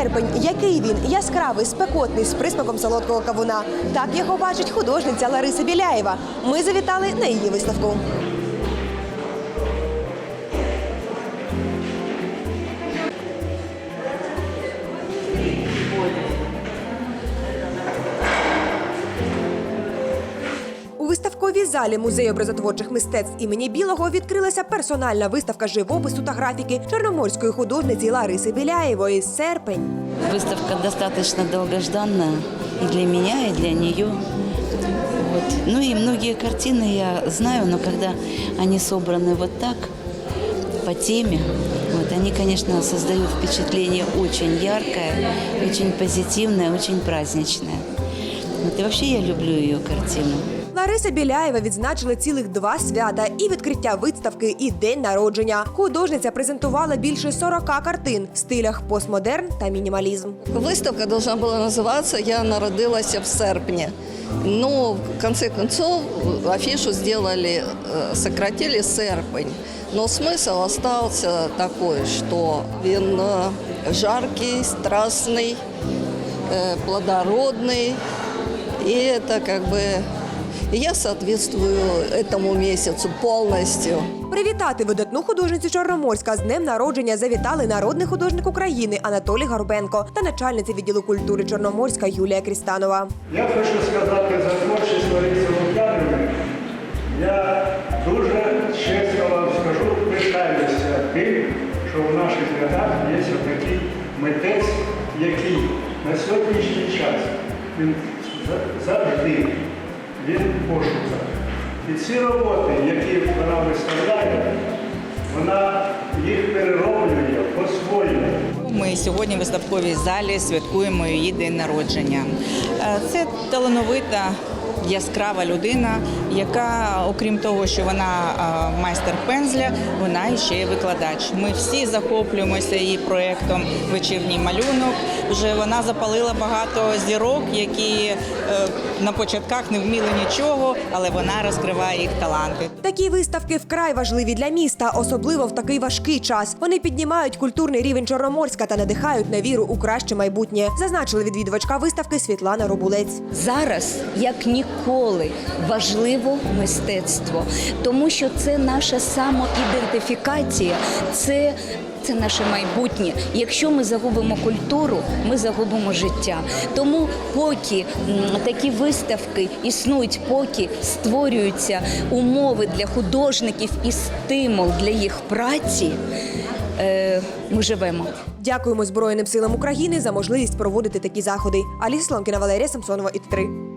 серпень. Який він яскравий, спекотний з присмаком солодкого кавуна. Так його бачить художниця Лариса Біляєва. Ми завітали на її виставку. залі музею образотворчих мистецтв імені Білого відкрилася персональна виставка живопису та графіки чорноморської художниці Лариси Біляєвої серпень. Выставка достаточно долгожданная и для меня, и для нее. Вот. Ну и многие картины я знаю, но когда они собраны вот так, по теме, вот, они, конечно, создают впечатление очень яркое, очень позитивное, очень праздничное. Вот, и вообще я люблю ее картину. Лариса Біляєва відзначила цілих два свята і відкриття виставки, і день народження. Художниця презентувала більше 40 картин в стилях постмодерн та мінімалізм. Виставка должна була називатися Я народилася в серпні. Но в конце концов афишу сделали, э, сократили серпень. Но смысл остался такой, что він э, жаркий, страстный, э, плодородный. И это как бы и я соответствую этому месяцу полностью. Привітати видатну художницю Чорноморська з днем народження завітали народний художник України Анатолій Горбенко та начальниця відділу культури Чорноморська Юлія Крістанова. Я хочу сказати за творчість Лариси Лук'янової. Я дуже чесно вам скажу, пишаюся тим, що в наших рядах є такий митець, який на сьогоднішній час він завжди він в пошуках. І ці роботи, які вона виставляє, вона їх перероблює по-своєму. Ми сьогодні в виставковій залі святкуємо її день народження. Е, Це талановита. Яскрава людина, яка, окрім того, що вона майстер пензля, вона ще й викладач. Ми всі захоплюємося її проєктом Вечірній малюнок. Вже вона запалила багато зірок, які е, на початках не вміли нічого, але вона розкриває їх таланти. Такі виставки вкрай важливі для міста, особливо в такий важкий час. Вони піднімають культурний рівень Чорноморська та надихають на віру у краще майбутнє. Зазначила відвідувачка виставки Світлана Робулець. зараз як ніколи важливо мистецтво, тому що це наша самоідентифікація, це. Це наше майбутнє. Якщо ми загубимо культуру, ми загубимо життя. Тому, поки такі виставки існують, поки створюються умови для художників і стимул для їх праці, е, ми живемо. Дякуємо Збройним силам України за можливість проводити такі заходи. Аліса Слонкіна, Валерія Самсонова, ІТ3.